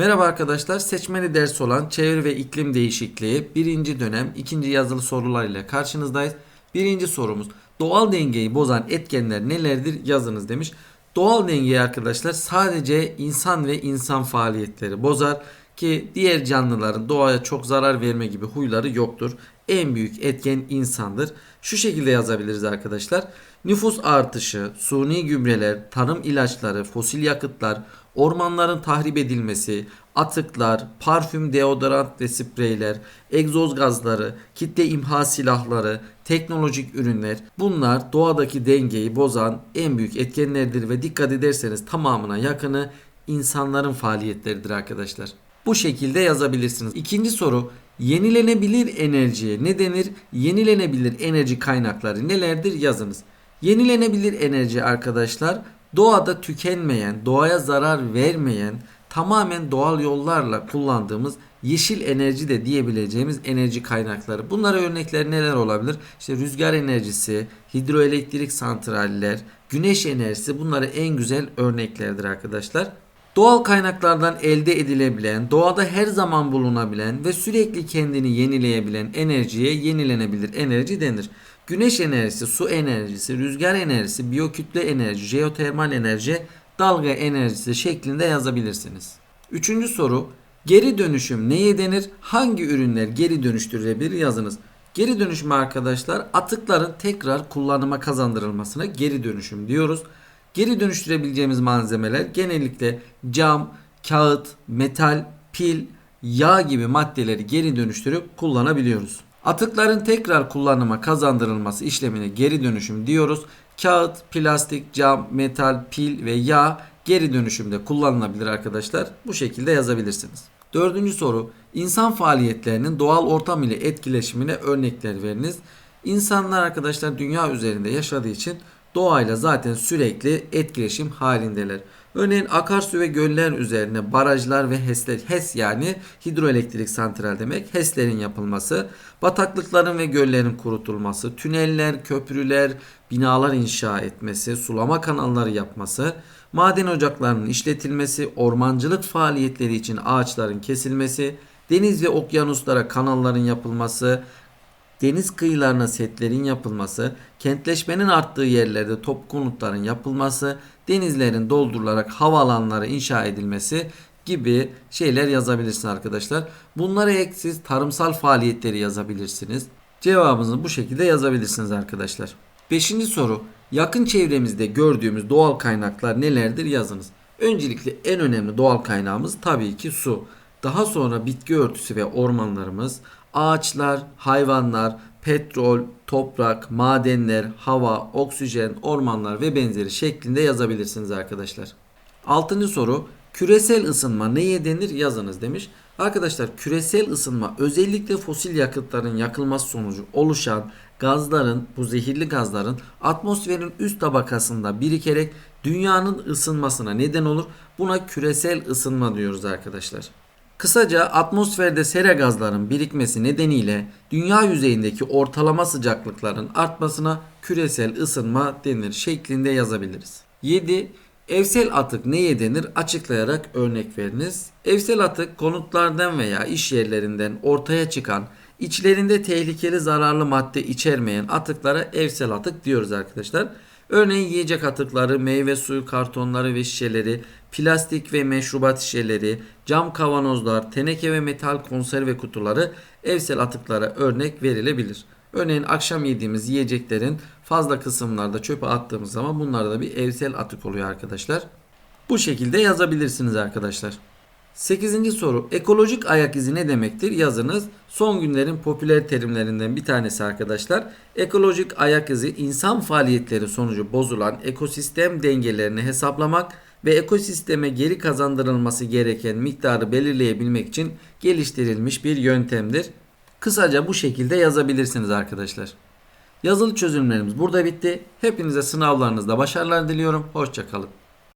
Merhaba arkadaşlar, seçmeli ders olan Çevre ve İklim Değişikliği birinci dönem ikinci yazılı sorular ile karşınızdayız. Birinci sorumuz, doğal dengeyi bozan etkenler nelerdir yazınız demiş. Doğal dengeyi arkadaşlar sadece insan ve insan faaliyetleri bozar ki diğer canlıların doğaya çok zarar verme gibi huyları yoktur. En büyük etken insandır. Şu şekilde yazabiliriz arkadaşlar. Nüfus artışı, suni gübreler, tarım ilaçları, fosil yakıtlar, ormanların tahrip edilmesi, atıklar, parfüm, deodorant ve spreyler, egzoz gazları, kitle imha silahları, teknolojik ürünler bunlar doğadaki dengeyi bozan en büyük etkenlerdir ve dikkat ederseniz tamamına yakını insanların faaliyetleridir arkadaşlar. Bu şekilde yazabilirsiniz. İkinci soru yenilenebilir enerjiye ne denir? Yenilenebilir enerji kaynakları nelerdir yazınız. Yenilenebilir enerji arkadaşlar doğada tükenmeyen, doğaya zarar vermeyen, tamamen doğal yollarla kullandığımız yeşil enerji de diyebileceğimiz enerji kaynakları. Bunlara örnekler neler olabilir? İşte rüzgar enerjisi, hidroelektrik santraller, güneş enerjisi bunları en güzel örneklerdir arkadaşlar. Doğal kaynaklardan elde edilebilen, doğada her zaman bulunabilen ve sürekli kendini yenileyebilen enerjiye yenilenebilir enerji denir. Güneş enerjisi, su enerjisi, rüzgar enerjisi, biyokütle enerji, jeotermal enerji, dalga enerjisi şeklinde yazabilirsiniz. Üçüncü soru. Geri dönüşüm neye denir? Hangi ürünler geri dönüştürülebilir yazınız. Geri dönüşüm arkadaşlar atıkların tekrar kullanıma kazandırılmasına geri dönüşüm diyoruz. Geri dönüştürebileceğimiz malzemeler genellikle cam, kağıt, metal, pil, yağ gibi maddeleri geri dönüştürüp kullanabiliyoruz. Atıkların tekrar kullanıma kazandırılması işlemine geri dönüşüm diyoruz. Kağıt, plastik, cam, metal, pil ve yağ geri dönüşümde kullanılabilir arkadaşlar. Bu şekilde yazabilirsiniz. Dördüncü soru. İnsan faaliyetlerinin doğal ortam ile etkileşimine örnekler veriniz. İnsanlar arkadaşlar dünya üzerinde yaşadığı için doğayla zaten sürekli etkileşim halindeler. Örneğin akarsu ve göller üzerine barajlar ve HES'ler, HES yani hidroelektrik santral demek, HES'lerin yapılması, bataklıkların ve göllerin kurutulması, tüneller, köprüler, binalar inşa etmesi, sulama kanalları yapması, maden ocaklarının işletilmesi, ormancılık faaliyetleri için ağaçların kesilmesi, deniz ve okyanuslara kanalların yapılması, deniz kıyılarına setlerin yapılması, kentleşmenin arttığı yerlerde top konutların yapılması, denizlerin doldurularak havaalanları inşa edilmesi gibi şeyler yazabilirsiniz arkadaşlar. Bunlara ek siz tarımsal faaliyetleri yazabilirsiniz. Cevabınızı bu şekilde yazabilirsiniz arkadaşlar. Beşinci soru. Yakın çevremizde gördüğümüz doğal kaynaklar nelerdir yazınız. Öncelikle en önemli doğal kaynağımız tabii ki su. Daha sonra bitki örtüsü ve ormanlarımız, ağaçlar, hayvanlar, petrol, toprak, madenler, hava, oksijen, ormanlar ve benzeri şeklinde yazabilirsiniz arkadaşlar. Altıncı soru. Küresel ısınma neye denir yazınız demiş. Arkadaşlar küresel ısınma özellikle fosil yakıtların yakılması sonucu oluşan gazların, bu zehirli gazların atmosferin üst tabakasında birikerek dünyanın ısınmasına neden olur. Buna küresel ısınma diyoruz arkadaşlar. Kısaca atmosferde sera gazların birikmesi nedeniyle dünya yüzeyindeki ortalama sıcaklıkların artmasına küresel ısınma denir şeklinde yazabiliriz. 7. Evsel atık neye denir açıklayarak örnek veriniz. Evsel atık konutlardan veya iş yerlerinden ortaya çıkan içlerinde tehlikeli zararlı madde içermeyen atıklara evsel atık diyoruz arkadaşlar. Örneğin yiyecek atıkları, meyve suyu kartonları ve şişeleri, plastik ve meşrubat şişeleri, cam kavanozlar, teneke ve metal konserve kutuları evsel atıklara örnek verilebilir. Örneğin akşam yediğimiz yiyeceklerin fazla kısımlarda çöpe attığımız zaman bunlar da bir evsel atık oluyor arkadaşlar. Bu şekilde yazabilirsiniz arkadaşlar. 8. soru. Ekolojik ayak izi ne demektir? Yazınız. Son günlerin popüler terimlerinden bir tanesi arkadaşlar. Ekolojik ayak izi insan faaliyetleri sonucu bozulan ekosistem dengelerini hesaplamak ve ekosisteme geri kazandırılması gereken miktarı belirleyebilmek için geliştirilmiş bir yöntemdir. Kısaca bu şekilde yazabilirsiniz arkadaşlar. Yazılı çözümlerimiz burada bitti. Hepinize sınavlarınızda başarılar diliyorum. Hoşçakalın.